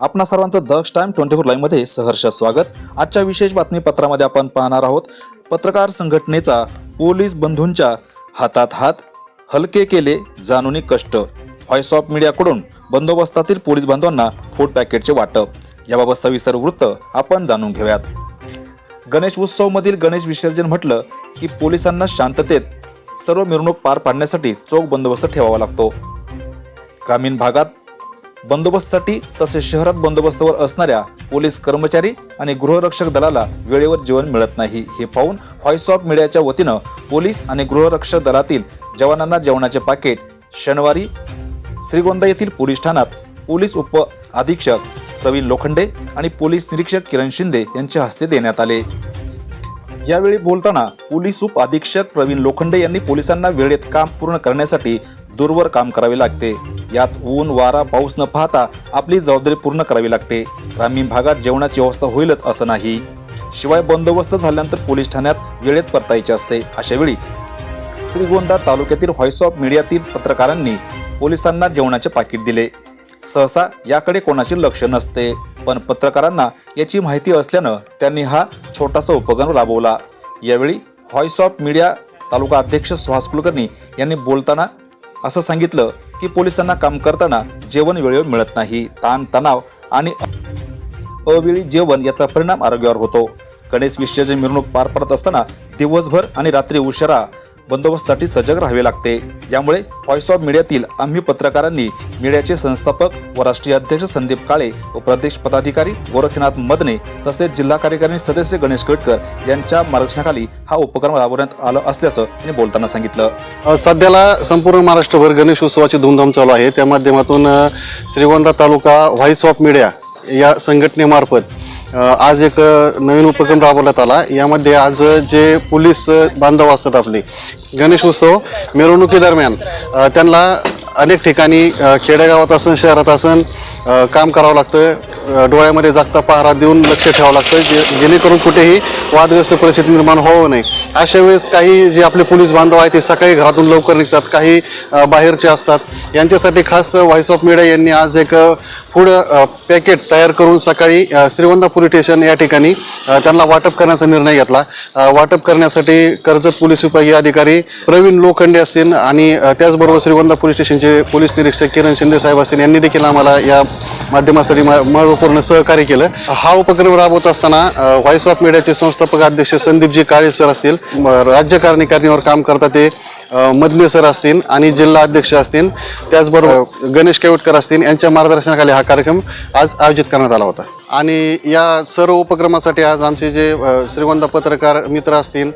आपणा सर्वांचं दक्ष time twenty four लाईनमध्ये सहर्ष स्वागत. आजच्या विशेष बातमीपत्रामध्ये आपण पाहणार आहोत पत्रकार संघटनेचा पोलीस बंधूंच्या हातात हात हलके केले जाणूनी कष्ट. व्हॉइस ऑफ मीडियाकडून बंदोबस्तातील पोलीस बांधवांना फूड पॅकेटचे वाटप. याबाबत सविस्तर वृत्त आपण जाणून घेऊयात. गणेश उत्सवमधील गणेश विसर्जन म्हटलं की पोलिसांना शांततेत सर्व मिरवणूक पार पाडण्यासाठी चोख बंदोबस्त ठेवावा लागतो. ग्रामीण भागात बंदोबस्तसाठी तसेच शहरात बंदोबस्तावर असणाऱ्या पोलीस कर्मचारी आणि गृहरक्षक दलाला वेळेवर जेवण मिळत नाही. हे पाहून व्हॉइस ऑफ मीडियाच्या वतीनं पोलीस आणि गृहरक्षक दलातील जवानांना जेवणाचे पाकिट शनिवारी श्रीगोंदा येथील पोलीस ठाण्यात पोलीस उप अधीक्षक प्रवीण लोखंडे आणि पोलीस निरीक्षक किरण शिंदे यांच्या हस्ते देण्यात आले. यावेळी बोलताना पोलीस उप अधीक्षक प्रवीण लोखंडे यांनी पोलिसांना वेळेत काम पूर्ण करण्यासाठी दूरवर काम करावे लागते. यात ऊन वारा पाऊस न पाहता आपली जबाबदारी पूर्ण करावी लागते. ग्रामीण भागात जेवणाची व्यवस्था होईलच असं नाही. शिवाय बंदोबस्त झाल्यानंतर पोलीस ठाण्यात वेळेत परतायचे असते. अशा वेळी श्रीगोंदा तालुक्यातील व्हॉइस ऑफ मीडियातील पत्रकारांनी पोलिसांना जेवणाचे पाकिट दिले. सहसा याकडे कोणाचे लक्ष नसते. पण पत्रकारांना याची माहिती असल्यानं त्यांनी हा छोटासा उपक्रम राबवला. यावेळी व्हॉइस ऑफ मीडिया तालुका अध्यक्ष सुहास कुलकर्णी यांनी बोलताना असं सांगितलं की पोलिसांना काम करताना जेवण वेळेवर मिळत नाही ताण तणाव आणि अवेळी जेवण याचा परिणाम आरोग्यावर होतो. गणेश विसर्जन मिरवणूक पार पडत असताना दिवसभर आणि रात्री उशिरा बंदोबस्तासाठी सजग राहावे लागते. यामुळे व्हॉइस ऑफ मीडियातील आम्ही पत्रकारांनी मीडियाचे संस्थापक व राष्ट्रीय अध्यक्ष संदीप काळे व प्रदेश पदाधिकारी गोरखनाथ मदने तसेच जिल्हा कार्यकारिणी सदस्य गणेश केटकर यांच्या मार्गदर्शनाखाली हा उपक्रम राबवण्यात आला असल्याचं त्यांनी बोलताना सांगितलं. सध्याला संपूर्ण महाराष्ट्रभर गणेश उत्सवाची धूमधाम चालू आहे. त्या माध्यमातून Shrigonda taluka voice of media या संघटनेमार्फत आज एक नवीन उपक्रम राबवण्यात आला. यामध्ये आज जे पोलीस बांधव असतात आपले गणेश उत्सव मिरवणुकीदरम्यान त्यांना अनेक ठिकाणी खेडेगावात असन शहरात असन काम करावं लागतं. डोळ्यामध्ये जागता पहारा देऊन लक्ष ठेवावं लागतं जे जेणेकरून कुठेही वादग्रस्त परिस्थिती निर्माण होऊ नये. अशा वेळेस काही जे आपले पोलीस बांधव आहेत ते सकाळी घरातून लवकर निघतात. काही बाहेरचे असतात. यांच्यासाठी खास व्हॉइस ऑफ मीडिया यांनी आज एक फूड पॅकेट तयार करून सकाळी अ, पोलीस स्टेशन या ठिकाणी त्यांना वाटप करण्याचा निर्णय घेतला. वाटप करण्यासाठी कर्जत पोलीस विभागीय अधिकारी प्रवीण लोखंडे असतील आणि त्याचबरोबर श्रीवंदा पोलीस स्टेशनचे पोलीस निरीक्षक किरण शिंदे साहेब असतील यांनी देखील आम्हाला या माध्यमासाठी म- महत्त्वपूर्ण सहकार्य केलं. हा उपक्रम राबवत असताना व्हॉइस ऑफ मीडियाचे संस्थापक अध्यक्ष संदीपजी काळे सर असतील. म- राज्य कार्यकारिणीवर काम करतात ते. मधले सर असतील आणि जिल्हा अध्यक्ष असतील त्याचबरोबर गणेश केवटकर असतील यांच्या मार्गदर्शनाखाली हा कार्यक्रम आज आयोजित करण्यात आला होता. आणि या सर्व उपक्रमासाठी आज आमचे जे अ, श्रीगोंदा पत्रकार मित्र असतील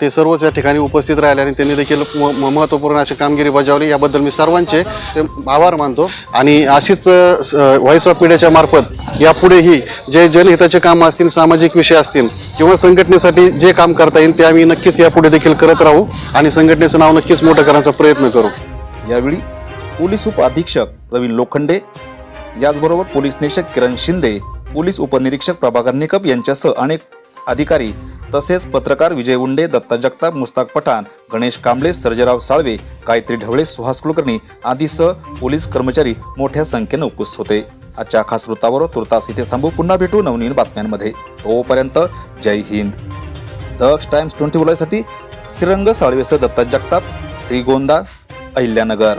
ते सर्वच या ठिकाणी उपस्थित राहिले आणि त्यांनी देखील म- महत्त्वपूर्ण अशी कामगिरी बजावली. याबद्दल मी सर्वांचे ते आभार मानतो. आणि अशीच व्हॉइस ऑफ मीडियाच्या मार्फत यापुढेही जे जनहिताचे कामं असतील सामाजिक विषय असतील किंवा संघटनेसाठी जे काम करता येईल ते आम्ही नक्कीच यापुढे देखील करत राहू आणि संघटनेचं नाव नक्कीच मोठं करण्याचा प्रयत्न करू. यावेळी पोलीस उप अधीक्षक रवी लोखंडे याचबरोबर पोलीस निरीक्षक किरण शिंदे पोलीस उपनिरीक्षक प्रभाकर निकप यांच्यासह अनेक अधिकारी तसेच पत्रकार विजय उंडे दत्ता जगताप मुस्ताक पठाण गणेश कांबळे सर्जेराव साळवे गायत्री ढवळे सुहास कुलकर्णी आदीसह पोलीस कर्मचारी मोठ्या संख्येनं उपस्थित होते. आजच्या खास वृत्तावर तुर्तास इथे थांबू पुन्हा भेटू नवनवीन बातम्यांमध्ये. तोपर्यंत जय हिंद. दक्ष टाइम्स ट्वेंटी बोलायसाठी श्रीरंग साळवेसह दत्ता जगताप श्रीगोंदा अहिल्यानगर.